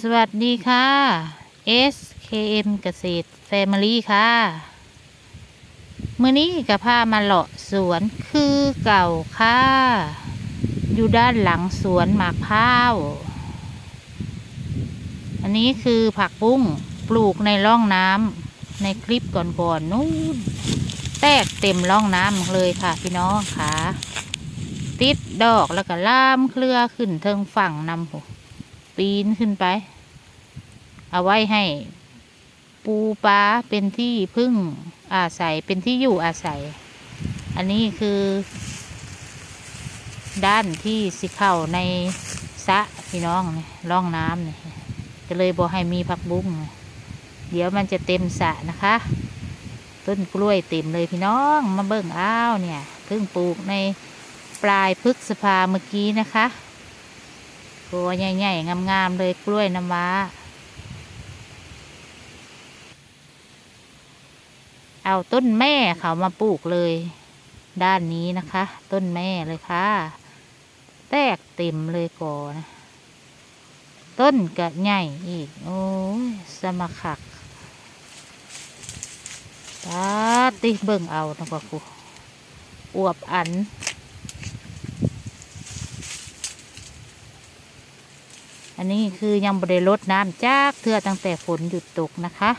สวัสดีค่ะ SKM เกษตร Family ค่ะมื้อนี้กับพามาเลาะสวนคือเก่าค่ะ อยู่ด้านหลังสวนหมากพร้าว อันนี้คือผักบุ้งปลูกในร่องน้ำในคลิปก่อนๆนู้นแตกเต็มร่องน้ำเลยค่ะพี่น้องค่ะ ติดดอกแล้วก็ล่ามเครือขึ้นเทิงฝั่งนำหู ปีนขึ้นไป เอาไว้ให้ปูปลาเป็นที่พึ่งอาศัยเป็นที่อยู่อาศัย อันนี้คือ ด้านที่สิเข้าในสะพี่น้องร่องน้ำนี่ก็เลยบอกให้มีผักบุ้งเดี๋ยวมันจะเต็มสะนะคะ ต้นกล้วยเต็มเลยพี่น้องมาเบิ่งอ้าวเนี่ยเพิ่งปลูกในปลายพฤกษภาเมื่อกี้นะคะ ตัวใหญ่ๆ งามๆ เลยกล้วยน้ำว้า เอาต้นแม่เขามาปลูกเลย ด้านนี้นะคะ ต้นแม่เลยค่ะ แตกเต็มเลยก่อนต้นกะใหญ่อีก โอ้ย สมาคักตาติเบิ่งเอานะพ่อครูอวบอัน อันนี้คือยังบริลดน้ำจากเทือตั้งแต่ฝนหยุดตกนะคะ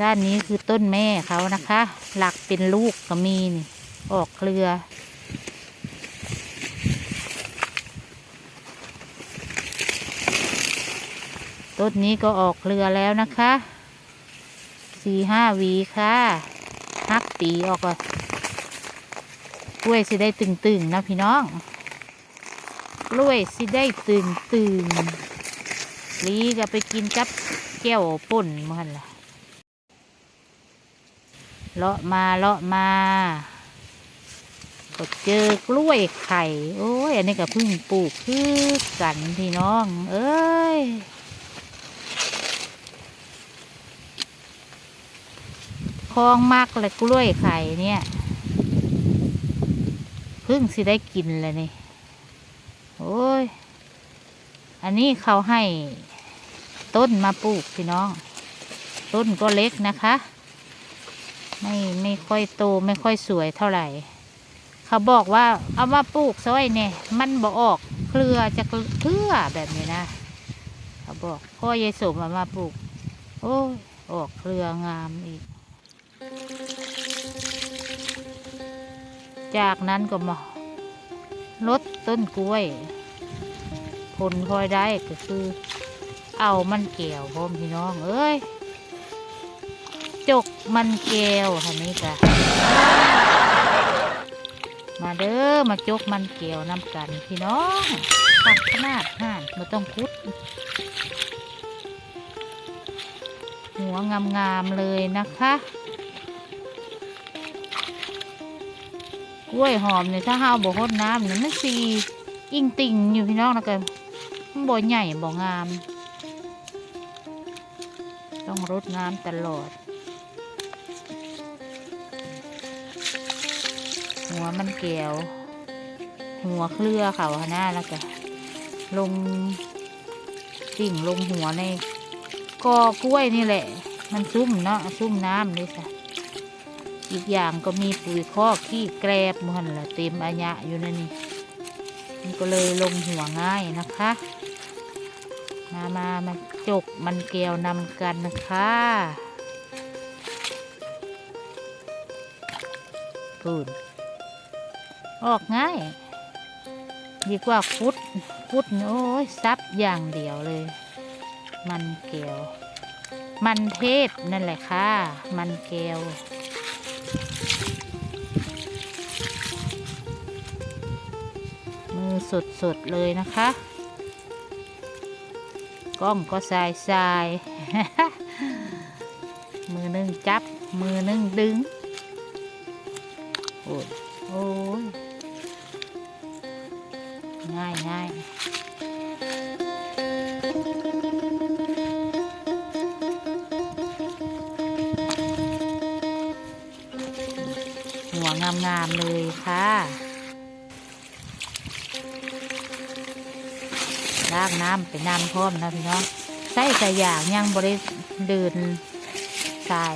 ด้านนี้คือต้นแม่เขานะคะ หลักเป็นลูกก็มีนี่ ออกเครือ ต้นนี้ก็ออกเครือแล้วนะคะ สี่ห้าวีค่ะฮักปีออกอะกล้วยสิได้ตึงๆนะพี่น้องกล้วยสิได้ตึงตึงๆลีก็ไปกินกับแก้วป่นมันล่ะเลาะมาเลาะมาก็เจอกล้วยไข่ โอ้ย อันนี้ก็เพิ่งปลูกคือกันพี่น้อง เอ้ย คลองมากเลยกล้วยไข่เนี่ยพิ่งสิได้กินเลยนี่ โอ้ย อันนี้เขาให้ต้นมาปลูกพี่น้อง ต้นก็เล็กนะคะ ไม่ไม่ค่อยโตไม่ค่อยสวยเท่าไหร่ เขาบอกว่าเอามาปลูกซอยเนี่ยมันบ่ออกเครือจะเครือแบบนี้นะ เขาบอกพ่อยายสมเอามาปลูก โอ้ยออกเครืองามอีก จากนั้นก็มาลดต้นกล้วย ผลพลอยได้ก็คือ เอามันแก้วพ่อพี่น้องเอ้ย จกมันแก้วอันนี้กะมาเด้อมาจกมันแก้วน้ำกันพี่น้องขักขนาดห่านมาต้องคุด หัวงามๆเลยนะคะ กล้วยหอมเนี่ยถ้าห้าวบ่ฮดน้ำเนี่ยมันสีอิงติ่งอยู่พี่น้องนะกันมันบ่ใหญ่บ่งาม ต้องรดน้ำตลอด หัวมันแก้ว หัวเครือเขาหน้าแล้วก็ลงสิ่งลงหัวในกอกล้วยนี่แหละ มันซุ่มเนาะซุ่มน้ำเลยค่ะ อีกอย่างก็มีปุ๋ยคอกขี้แกรบมันละเต็มอาญะอยู่นั่นนี่มันก็เลยลงหัวง่ายนะคะ มามามาจกมันแก้วนำกันนะคะพูดออกง่าย ดีกว่าฟุดฟุดโอ้ยซับอย่างเดียวเลย มันแก้วมันเทศนั่นแหละค่ะ มันแก้ว อสดๆเลยนะคะ กล้องก็สายสายมือนึ่งจับ มือนึ่งดึง โอ้ยโอ้ยง่ายง่ายงามๆเลยค่ะ ล้างน้ำเป็นน้ำพร้อมนะพี่น้องใส่กระอย่างยังบริเดินใส่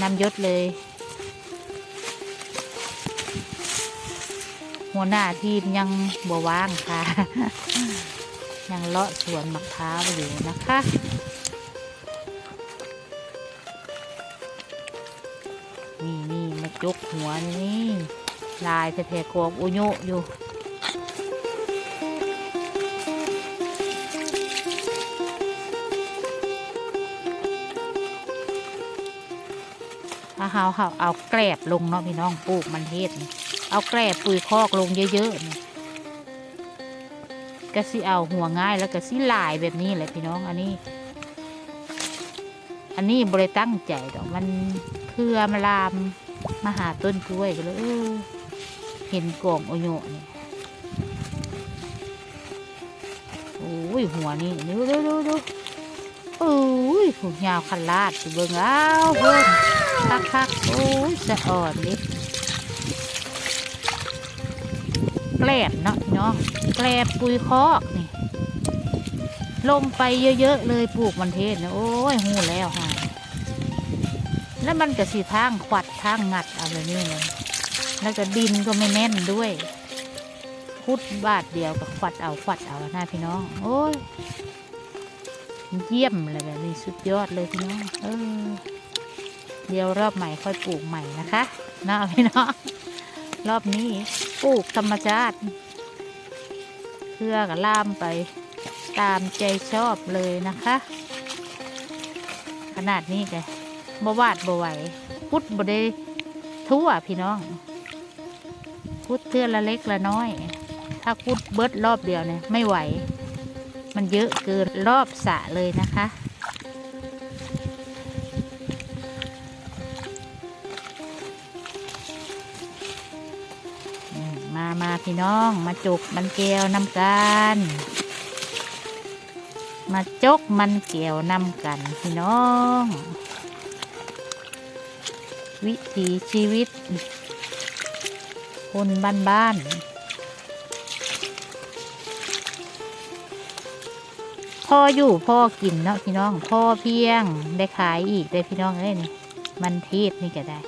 น้ำยศเลย หัวหน้าทีมยังบ่ว่างค่ะ ยังเลาะสวนมะพร้าวอยู่นะคะนี่นี่มาจุกหัวนี่ลายแท้ๆกองอุโยอยู่าเอาเอาเอาแกลบลงเนาะพี่น้องปลูกมันเทศเอาแกลบปุ๋ยคอกลงเยอะๆนี่ก็สิเอาหัวง่ายแล้วก็สิลายแบบนี้แหละพี่น้องอันนี้ อันนี้บริตั้งใจดอกมันเพื่อมาลามมาหาต้นกล้วยก็เลยเห็นกล่องโอโยนี่โอ้ยหัวนี่ดูดูดูดูโอ้ยผูกยาวคันลาดเบิ่งเอ้าวเพิ่น คักคักๆโอ้ยสะอ่อนดิแกลบเนาะพี่น้องแกลบปุยคอกนี่ ลงไปเยอะๆเลยปลูกมันเทศนะโอ้ยหูแล้วฮะแล้วมันก็สีทางขวัดทางงัดเอาแบบนี้เลยแล้วก็ดินก็ไม่แน่นด้วยพุดบาทเดียวกับขวัดเอาขวัดเอาหนะพี่น้อง โอ้ยเยี่ยมเลยแบบนี้สุดยอดเลยพี่น้องเออ เดี๋ยวรอบใหม่ค่อยปลูกใหม่นะคะนะพี่น้องรอบนี้ปลูกธรรมชาติเพื่อกับล่ามไปตามใจชอบเลยนะคะ ขนาดนี้แกบวาดบไหวพุดบได้ทั่วพี่น้อง พุดเทื่อละเล็กละน้อย ถ้าพุดเบิดรอบเดียวเนี่ยไม่ไหว มันเยอะเกินรอบสะเลยนะคะ มามาพี่น้อง มาจุกมันแก้วนำกัน มาจกมันแก้วนำกันพี่น้อง วิถีชีวิต คนบ้านบ้านๆพ่ออยู่พ่อกินเนาะพี่น้องพ่อเพียงได้ขายอีกได้พี่น้องเอ้ยนี่มันเทศนี่ก็ได้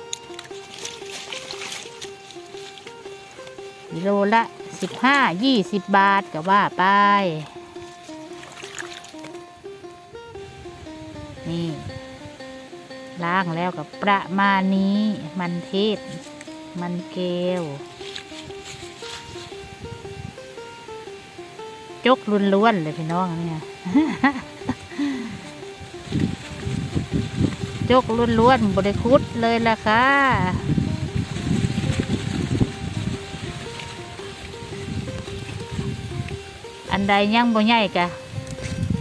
กิโลละสิบห้ายี่สิบบาทก็ว่าไป นี่ ล้างแล้วกับประมาณนี้ มันเทศ มันเกลวจกล้วนๆเลยพี่น้องเนี่ยจกล้วนๆบริคุดเลยล่ะค่ะ นใดยังบ่ใหญ่กะ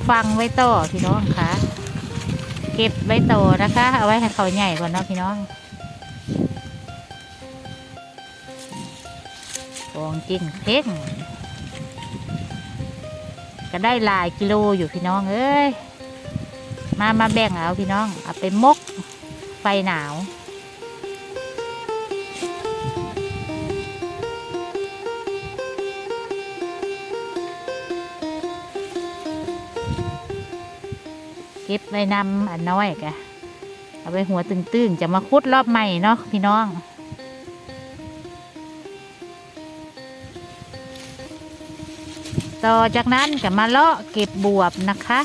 ฟังไว้ต่อพี่น้องค่ะเก็บไว้ต่อนะคะ เอาไว้ให้เขาใหญ่ก่อนเนาะพี่น้องกองจริงเพ่งก็ได้หลายกิโลอยู่พี่น้องเอ้ยมามาแบ่งเอาพี่น้อง เอาไปมกไฟหนาว เก็บไว้นำอันน้อยกะเอาไปหัวตึงๆ จะมาคุดรอบใหม่เนาะพี่น้องต่อจากนั้นก็มาเลาะเก็บบวบนะคะ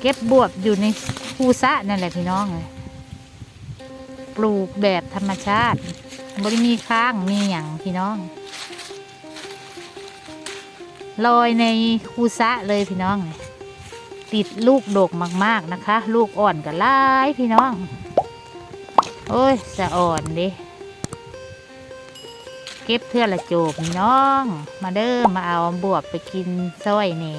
เก็บบวบอยู่ในคูสะนั่นแหละพี่น้องเลยปลูกแบบธรรมชาติบริมีค้างมีอย่างพี่น้อง ลอยในคูสะเลยพี่น้อง ติดลูกดกมาก ๆนะคะ ลูกอ่อนกับลายพี่น้อง โอ้ยสะอ่อนดิเก็บเพื่อละโจบพี่น้อง มาเด้อมาเอาบวบไปกินซ้อยเน่